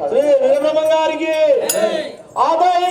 శ్రీ వీరబ్రహ్మ గారికి ఆదాయ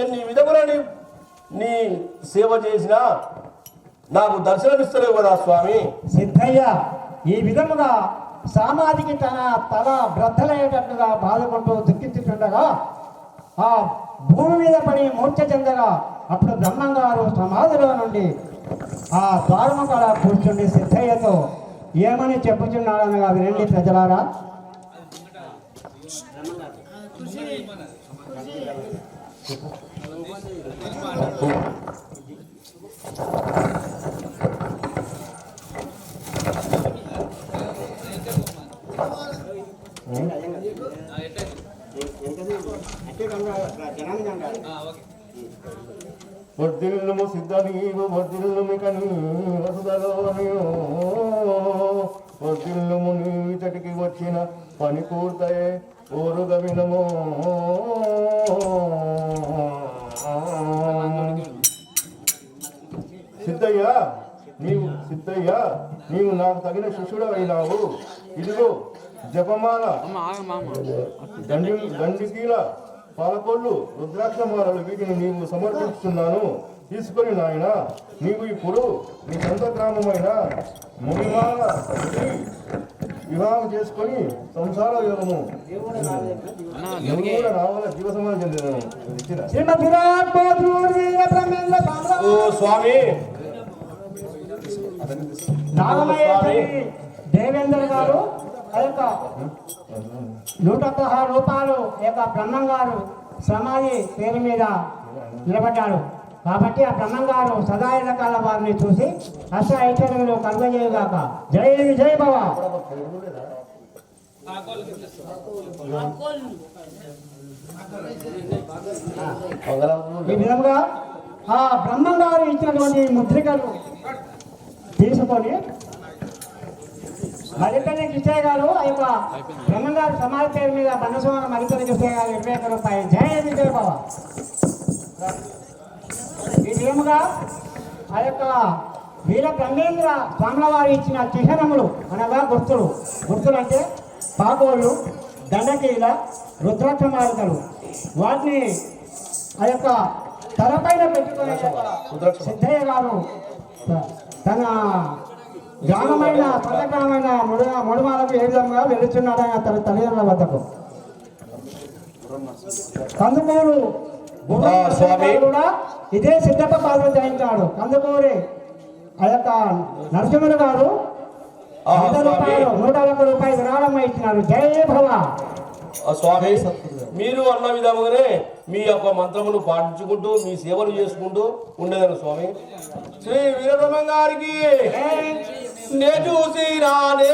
ఎన్ని విధములని నీ సేవ చేసినా నాకు దర్శనమిస్తలేవు కదా స్వామి? సిద్ధయ్య ఈ విధముగా సామాజిక తన తల బ్రద్దలయ్యేటట్లుగా బాధపడుతూ దుఃఖించుతుండగా ఆ భూమి మీద పడి మూర్ఛ చెందగా అప్పుడు బ్రహ్మంగారు సమాధిలో నుండి ఆ ద్వారమకాల కూర్చుండి సిద్ధయ్యతో ఏమని చెప్పుచున్నాడనగా వినండి ప్రజలారా. వర్ధిల్లుము సిద్ధ నీవు వర్ధిల్లుమి కని వసుదలోనియో వర్ధిల్లుము నీచటికి వచ్చిన పని పూర్తయే ఓరుగ వినము సిద్ధయ్య నీవు సిద్ధయ్య నీవు నాకు తగిన శిష్యుడు అయినావు ఇదిగో జపమాల దండి దండికీల పాలకొల్లు రుద్రాక్షమాలలు వీటిని నీవు సమర్పిస్తున్నాను తీసుకొని నాయన నీవు ఇప్పుడు నీ సొంత గ్రామమైన ముగిమాల వివాహం చేసుకొని సంసార యోగము. రావాల జీవ సమాజం ఓ స్వామి. దేవేంద్ర గారు ఆ యొక్క నూట పదహారు రూపాయలు యొక్క బ్రహ్మం గారు సమాధి పేరు మీద నిలబడ్డాడు కాబట్టి ఆ బ్రహ్మం గారు సదా రకాల వారిని చూసి అష్ట ఐశ్వర్యంలో కలుగజేయుగాక. జై జై భవ. ఈ విధంగా ఆ బ్రహ్మం గారు ఇచ్చినటువంటి ముద్రికలు తీసుకొని మరిపల్లి కృష్ణయ్య గారు ఆ యొక్క బ్రహ్మం గారు సమాధి పేరు మీద బండసోమన మరిపల్లి కృష్ణయ్య గారు ఇరవై ఒక్క రూపాయలు జయ విజయ బాబా విధముగా ఆ యొక్క వీర బ్రహ్మేంద్ర స్వాముల వారు ఇచ్చిన చిహ్నములు అనగా గుర్తులు. గుర్తులు అంటే పాకోళ్ళు దండకీల రుద్రాక్షమాలికలు వాటిని ఆ యొక్క తలపైన పెట్టుకునే సిద్ధయ్య గారు తన గ్రామమైన గ్రామమైన ముడు ముడుమాలకు ఏ విధంగా వెళుతున్నాడని తన తల్లిదండ్రుల వద్దకు. కందుకూరు స్వామి. కూడా ఇదే సిద్ధప్ప పాత్ర ధరించాడు కందుకూరి ఆ యొక్క నరసింహులు గారు. వంద రూపాయలు నూట ఒక్క రూపాయలు విరాళం ఇచ్చినారు. జై భవ. స్వామి మీరు అన్న విధముగానే మీ యొక్క మంత్రములు పాటించుకుంటూ మీ సేవలు చేసుకుంటూ ఉండేదాను స్వామి. శ్రీ వీరబ్రహ్మం గారికి నే చూసి రానే.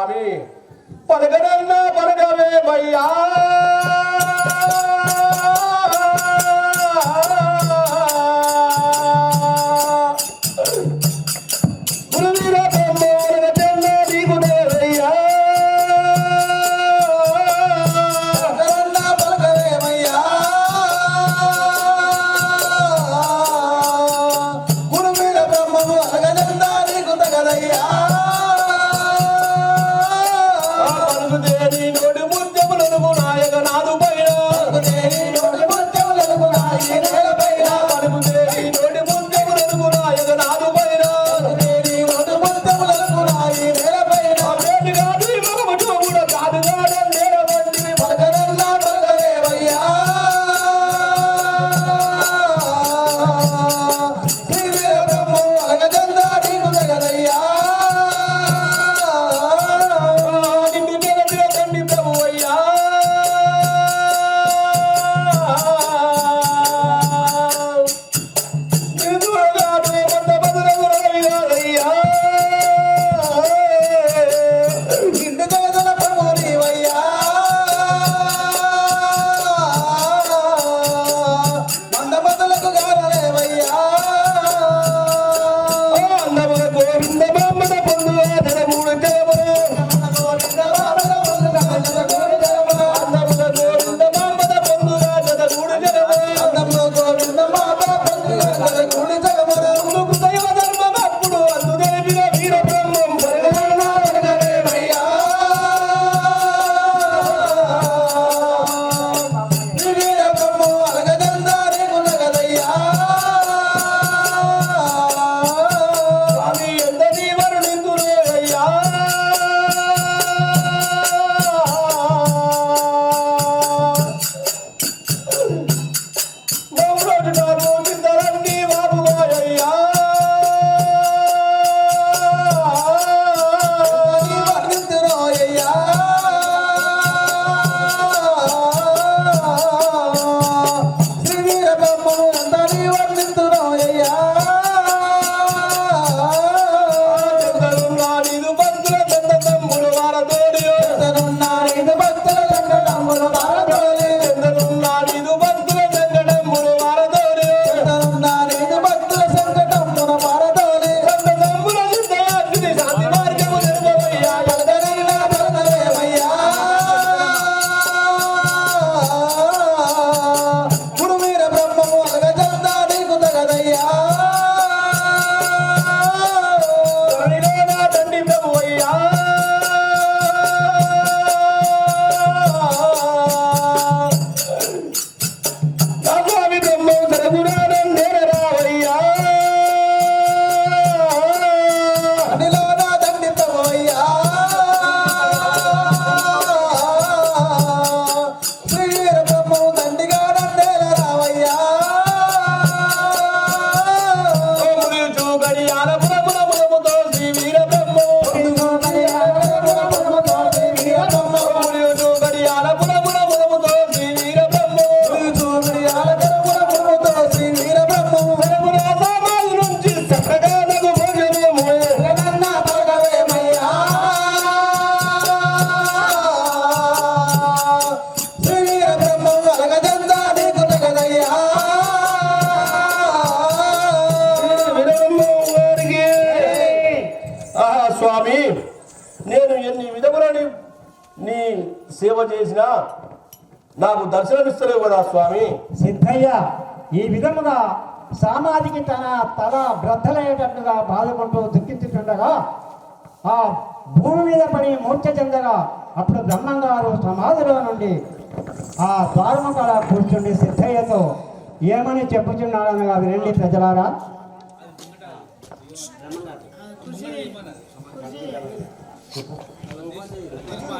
స్వామి పలకరన్నా పలకవేమయ్యా ఎన్ని సేవ చేసినా నాకు దర్శనమిస్తలేవు కదా స్వామి. సిద్ధయ్య ఈ విధముగా సామాజికి తన తల బ్రద్దలయ్యేటట్టుగా బాధపడుతూ దుఃఖించుతుండగా ఆ భూమి మీద పడి మూర్చ చెందగా అప్పుడు బ్రహ్మంగారు సమాధిలో నుండి ఆ ద్వారమకాల కూర్చుండి సిద్ధయ్యతో ఏమని చెప్పుచున్నాడనగా వినండి ప్రజలారా.